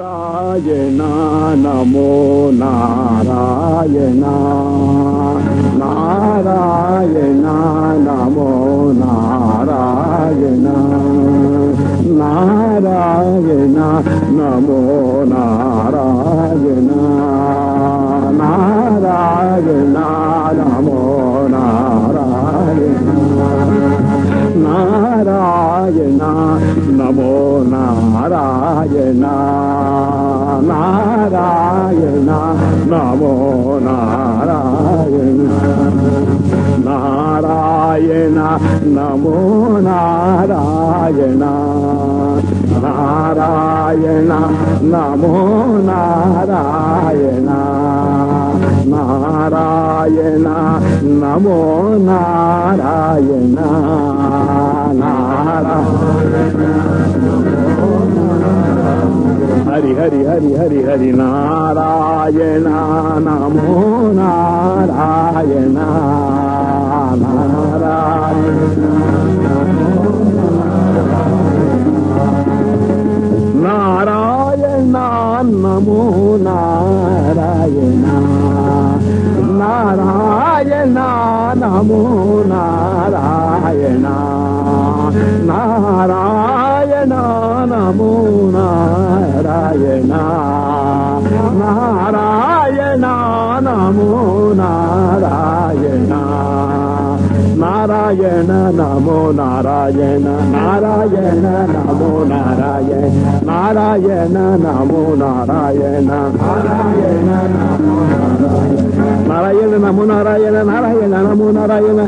నారాయణ నమో నారాయణ. నారాయణ నమో నారాయణ. నారాయణ నమో నారాయణ. నారాయణ నమో నారాయణ. నారాయణ నమో నారాయణ నారాయణ నమో నారాయణ నారాయణ నమో నారాయణ నారాయణ నమో నారాయణ నారాయణ నమో నారాయణ నారాయణ हरि हरि हरि हरि हरि नारायण नमो नारायण నారాయణ నమో నారాయణ నారాయణ నమో నారాయణ నారాయణ నమో నారాయణ నారాయణ నమో నారాయణ. నమో నారాయణ నారాయణ నమో నారాయణ.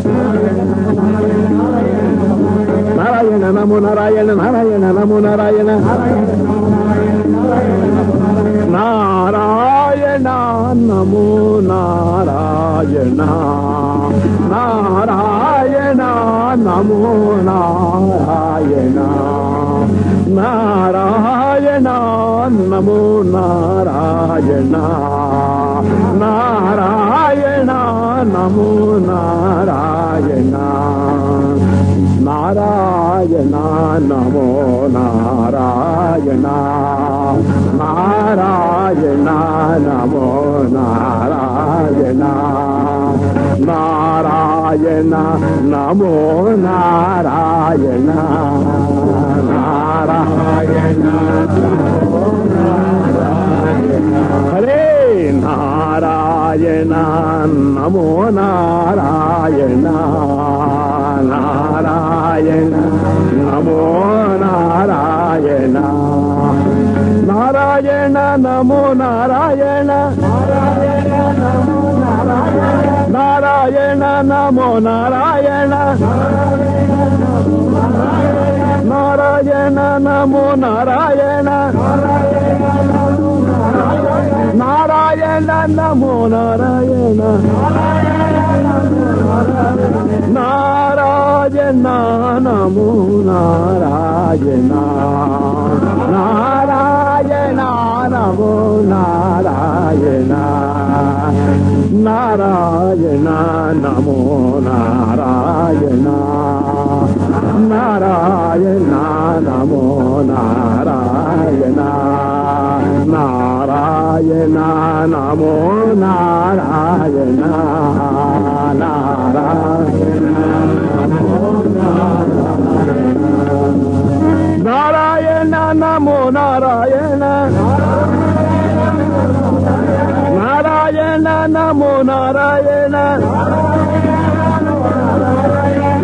నారాయణ నమో నారాయణ నారాయణ నమో నారాయణ నారాయణ. నారాయణ నమో నారాయణ. నారాయణ నమో నారాయణ. నారాయణ నమో నారాయణ. నారాయణ నమో నారాయణ. నారాయణ నమో నారాయణ. నారాయణ నారాయణ నమో నారాయణ. నారాయణ నమో నారాయణ. నారాయణ హరే నారాయణ నమో నారాయణ. నారాయణ నమో నారాయణ. నారాయణ నమో నారాయణ. నారాయణ నమో నారాయణ. నారాయణ నమో నారాయణ. నారాయణ నమో నారాయణ. నారాయణ నమో నారాయణ. నారాయణ ना नमो नारायणा नारायणा नमो नारायणा नारायणा नमो नारायणा नारायणा नमो नारायणा నారాయణ నమో నారాయణ నారాయణ నారాయణ నమో నారాయణ. నారాయణ నమో నారాయణ.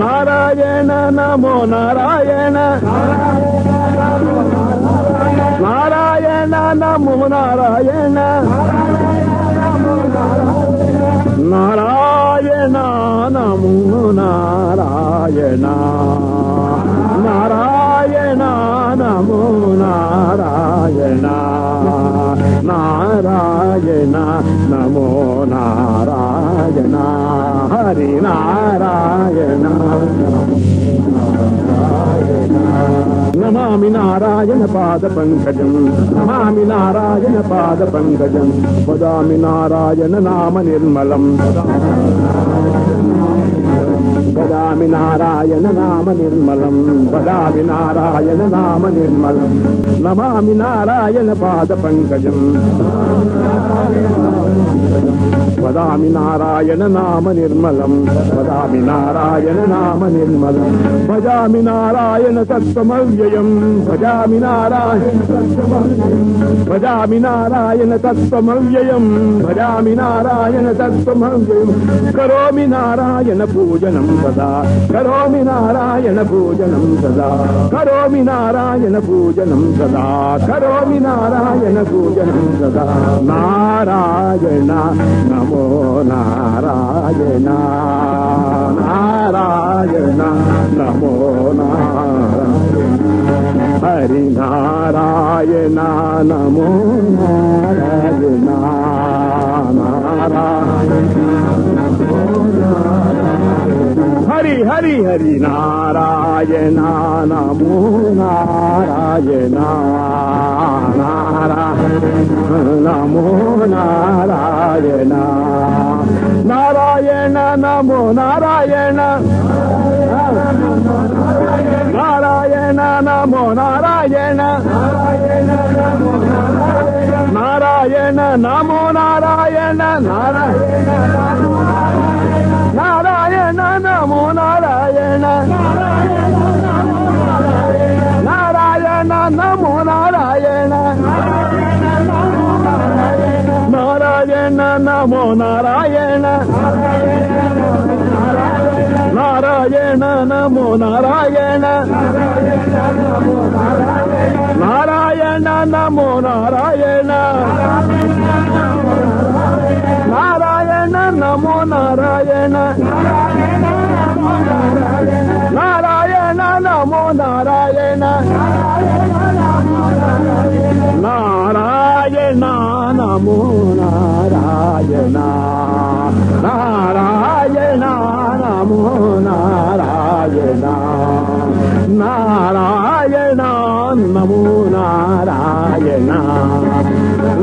నారాయణ నమో నారాయణ. నారాయణ నమో నారాయణ. నారాయణ నమో నారాయణ. నారాయణ నారాయణ నమో నారాయణ నారాయణ నమో నారాయణ హరి నారాయణ నారాయణ நமாமி நாராயண பாத பங்கஜம் நமாமி நாராயண பாத பங்கஜம் பதாமி நாராயண நாம நிர்மலம் பதாமி நாராயண நாம நிர்மலம் பதாமி நாராயண நாம நிர்மலம் நமாமி நாராயண பாத பங்கஜம் వదామి నారాయణ నామ నిర్మలం వదామి నారాయణ నామ నిర్మలం. భజామి నారాయణ తత్వమవ్యయం భజామి నారాయణ భజామి నారాయణ తత్వమవ్యయం భజామి నారాయణ తత్వమవ్యయం. కరోమి నారాయణ పూజనం సదా కరోమి నారాయణ పూజనం సదా కరోమి నారాయణ పూజనం సదా కరోమి నారాయణ పూజనం సదా. నారాయణ నమో నారాయణ నారాయణ నమో నారాయణ హరి నారాయణ నమో నారాయణ హరి హరి హరి నారాయణ నమో నారాయణ నారాయణ నమో నారాయణ నారాయణ నమో నారాయణ. నారాయణ నమో నారాయణ. నారాయణ నమో నారాయణ. నారాయణ నమో నారాయణ. నా నారాయణ నమో నారాయణ నారాయణ నమో నారాయణ నారాయణ నమో నారాయణ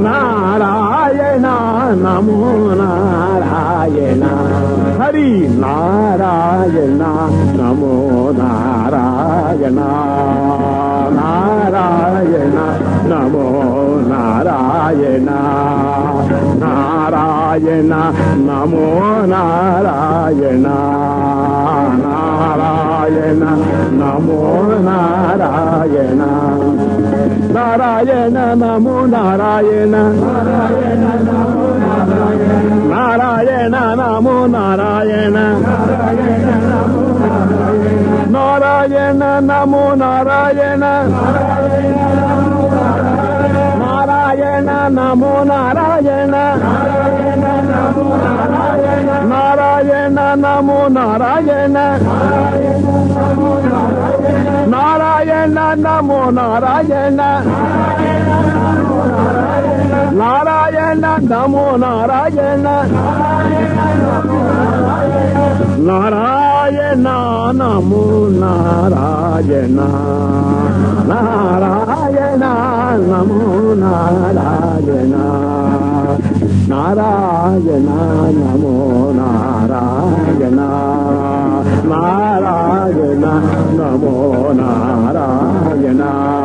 నారాయణ నమో నారాయణ హరి నారాయణ నమో నారాయణ నారాయణ నారాయణ నమో నారాయణ నారాయణ నమో నారాయణ. నారాయణ నమో నారాయణ. నారాయణ నమో నారాయణ. నారాయణ నమో నారాయణ. నారాయణ నమో నారాయణ நமோ நாராயண நாராயண நமோ நாராயண நாராயண நமோ நாராயண నారాయణ నమో నారాయణ. నారాయణ నమో నారాయణ. నారాయణ నమో నారాయణ. నారాయణ నమో నారాయణ. నారాయణ నమో నారాయణ.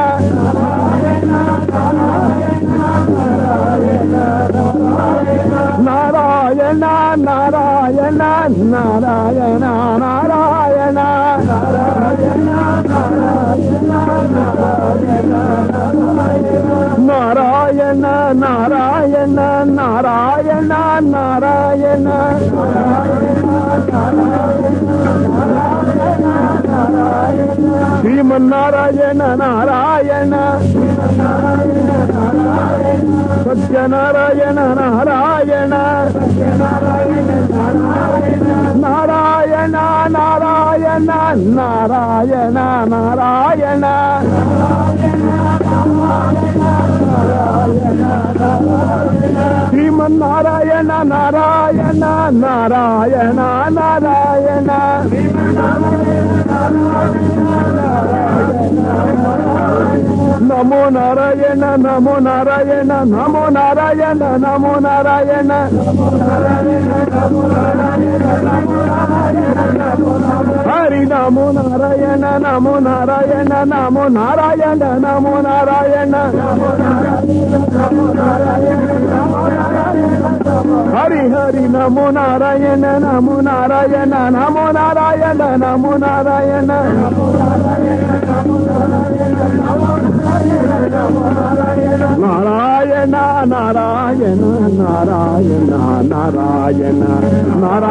నారాయణ నారాయణ నారాయణ. శ్రీమన్నారాయణ నారాయణ. సత్యనారాయణ నారాయణ. నారాయణ నారాయణ నారాయణ నారాయణ. శ్రీమన్నారాయణ నారాయణ నారాయణ నారాయణ. నారాయణ நமோ நாராயண நமோ நாராயண நமோ நாராயண நமோ நாராயண. ஹரி நமோ நாராயண நமோ நாராயண நமோ நாராயண நமோ நாராயண. ஹரி ஹரி నమో నారాయణ నమో నారాయణ నమో నారాయణ నమో నారాయణ. నారాయణ నారాయణ నారాయణ నారాయణ. నారాయణ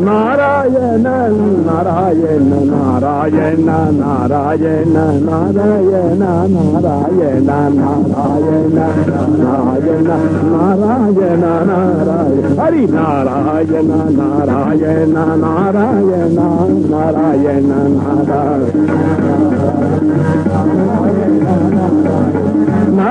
నారాయణ నారాయణ నారాయణ నారాయణ నారాయణ నారాయణ నారాయణ నారాయణ నారాయణ నారాయణ హరి నారాయణ నారాయణ నారాయణ నారాయణ నారాయణ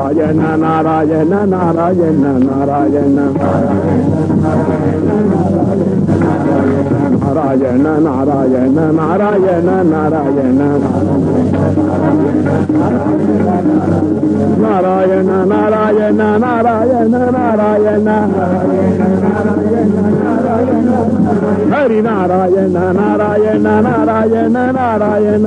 నారాయణ నారాయణ నారాయణ నారాయణ నారాయణ నారాయణ నారాయణ నారాయణ నారాయణ నారాయణ నారాయణ హరి నారాయణ నారాయణ నారాయణ నారాయణ నారాయణ నారాయణ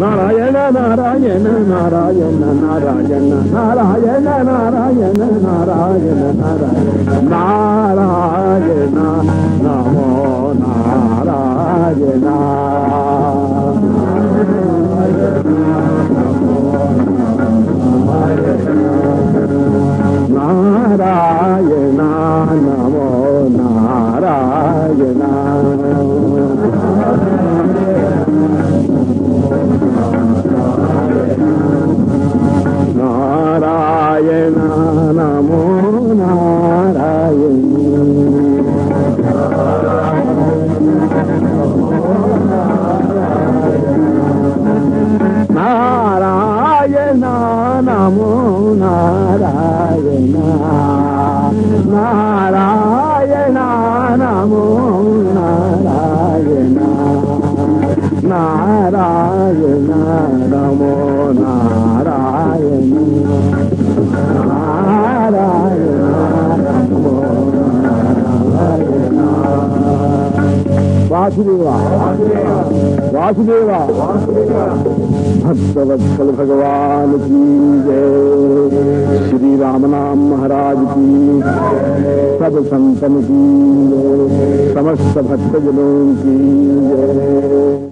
నారాయణ నారాయణ నారాయణ నారాయణ నారాయణ నారాయణ నారాయణ నారాయణ నారాయణ నమో నారాయణ నారాయణ నమో నారాయణ నారాయణ నమో నారాయణ వాసుదేవ వాసుదేవ भक्तवत्सल भगवान की जय श्री राम नाम महाराज की सब संतन की जय समस्त भक्तजनों की जय